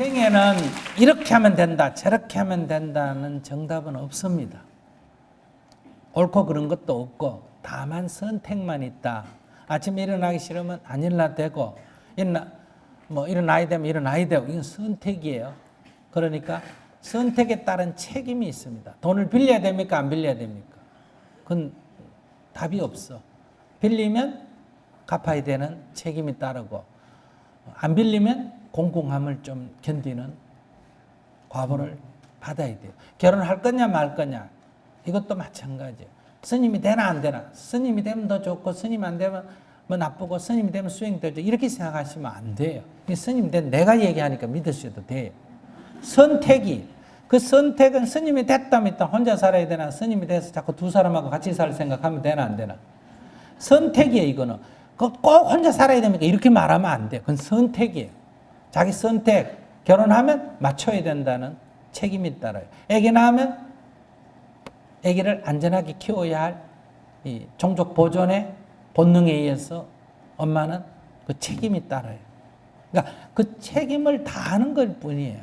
인생에는 이렇게 하면 된다, 저렇게 하면 된다는 정답은 없습니다. 옳고 그런 것도 없고 다만 선택만 있다. 아침에 일어나기 싫으면 안 일어나도 되고 일어나 뭐 일어나야 되면 일어나야 되고 이건 선택이에요. 그러니까 선택에 따른 책임이 있습니다. 돈을 빌려야 됩니까? 안 빌려야 됩니까? 그건 답이 없어. 빌리면 갚아야 되는 책임이 따르고 안 빌리면 공공함을 좀 견디는 과보를 받아야 돼요. 결혼할 거냐 말 거냐 이것도 마찬가지예요. 스님이 되나 안 되나 스님이 되면 더 좋고 스님 안 되면 뭐 나쁘고 스님이 되면 수행되죠. 이렇게 생각하시면 안 돼요. 이 스님 된 내가 얘기하니까 믿으셔도 돼요. 선택이 그 선택은 스님이 됐다면 일단 혼자 살아야 되나 스님이 돼서 자꾸 두 사람하고 같이 살 생각하면 되나 안 되나 선택이에요 이거는 그꼭 혼자 살아야 됩니까 이렇게 말하면 안 돼요 그건 선택이에요 자기 선택 결혼하면 맞춰야 된다는 책임이 따라요 애기 낳으면 애기를 안전하게 키워야 할 이 종족 보존의 본능에 의해서 엄마는 그 책임이 따라요 그러니까 그 책임을 다하는 것 뿐이에요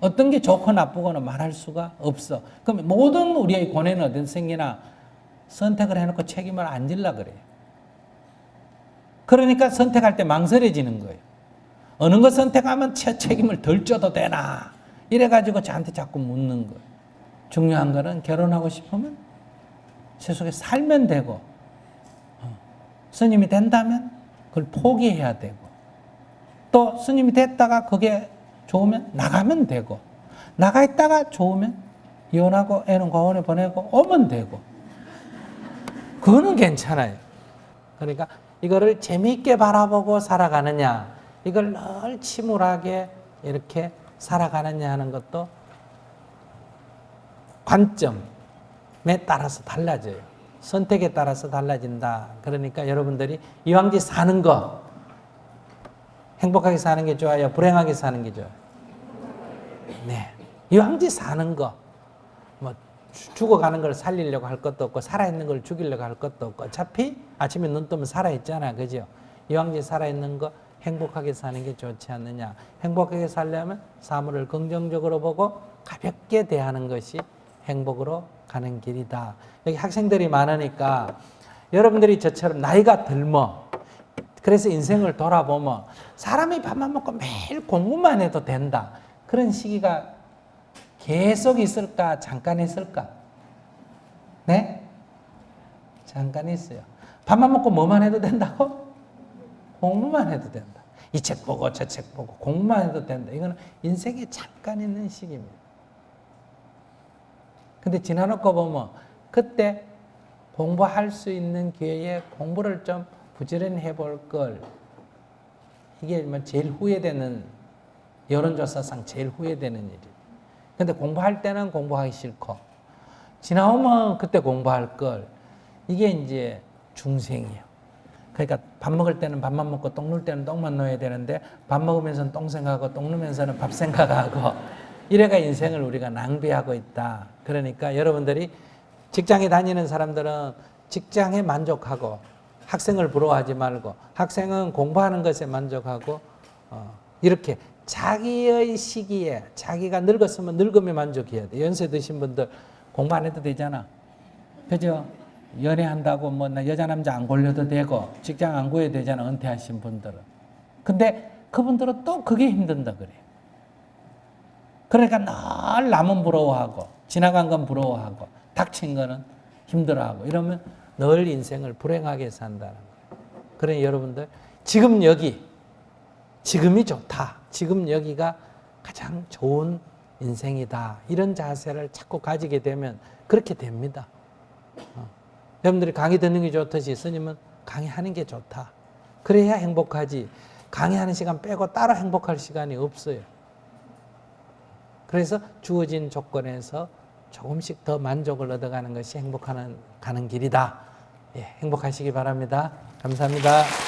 어떤 게 좋고 나쁘고는 말할 수가 없어. 그럼 모든 우리의 고뇌는 어디 생기나 선택을 해놓고 책임을 안 질라 그래요. 그러니까 선택할 때 망설여지는 거예요. 어느 거 선택하면 채- 책임을 덜 져도 되나? 이래가지고 저한테 자꾸 묻는 거예요. 중요한 거는 결혼하고 싶으면 세속에 살면 되고, 어, 스님이 된다면 그걸 포기해야 되고, 또 스님이 됐다가 그게 좋으면 나가면 되고 나가 있다가 좋으면 이혼하고 애는 과원에 보내고 오면 되고 그거는 괜찮아요. 그러니까 이거를 재미있게 바라보고 살아가느냐 이걸 늘 침울하게 이렇게 살아가느냐 하는 것도 관점에 따라서 달라져요. 선택에 따라서 달라진다. 그러니까 여러분들이 이왕지 사는 거 행복하게 사는 게 좋아요? 불행하게 사는 게 좋아요? 네. 이왕지 사는 거, 뭐, 죽어가는 걸 살리려고 할 것도 없고, 살아있는 걸 죽이려고 할 것도 없고, 어차피 아침에 눈 뜨면 살아있잖아. 그죠? 이왕지 살아있는 거 행복하게 사는 게 좋지 않느냐. 행복하게 살려면 사물을 긍정적으로 보고 가볍게 대하는 것이 행복으로 가는 길이다. 여기 학생들이 많으니까 여러분들이 저처럼 나이가 들면 그래서 인생을 돌아보면 사람이 밥만 먹고 매일 공부만 해도 된다. 그런 시기가 계속 있을까? 잠깐 있을까? 네? 잠깐 있어요. 밥만 먹고 뭐만 해도 된다고? 공부만 해도 된다. 이 책 보고 저 책 보고 공부만 해도 된다. 이거는 인생에 잠깐 있는 시기입니다. 근데 지나놓고 보면 그때 공부할 수 있는 기회에 공부를 좀 부지런히 해볼 걸 이게 뭐 제일 후회되는 여론조사상 제일 후회되는 일이. 근데 공부할 때는 공부하기 싫고 지나오면 그때 공부할 걸 이게 이제 중생이에요. 그러니까 밥 먹을 때는 밥만 먹고 똥눌 때는 똥만 넣어야 되는데 밥 먹으면서는 똥 생각하고 똥 누면서는 밥 생각하고 이래가 인생을 우리가 낭비하고 있다. 그러니까 여러분들이 직장에 다니는 사람들은 직장에 만족하고 학생을 부러워하지 말고 학생은 공부하는 것에 만족하고 어, 이렇게 자기의 시기에 자기가 늙었으면 늙음에 만족해야 돼. 연세 드신 분들 공부 안 해도 되잖아. 그죠? 연애한다고 뭐 나 여자 남자 안 골려도 되고 직장 안 구해도 되잖아. 은퇴하신 분들은. 근데 그분들은 또 그게 힘든다 그래요. 그러니까 늘 남은 부러워하고 지나간 건 부러워하고 닥친 거는 힘들어하고 이러면 늘 인생을 불행하게 산다는 거예요. 그러니 여러분들 지금 여기 지금이 좋다. 지금 여기가 가장 좋은 인생이다. 이런 자세를 자꾸 가지게 되면 그렇게 됩니다. 어. 여러분들이 강의 듣는 게 좋듯이 스님은 강의하는 게 좋다. 그래야 행복하지. 강의하는 시간 빼고 따로 행복할 시간이 없어요. 그래서 주어진 조건에서 조금씩 더 만족을 얻어가는 것이 행복하는 가는 길이다. 예, 행복하시기 바랍니다. 감사합니다.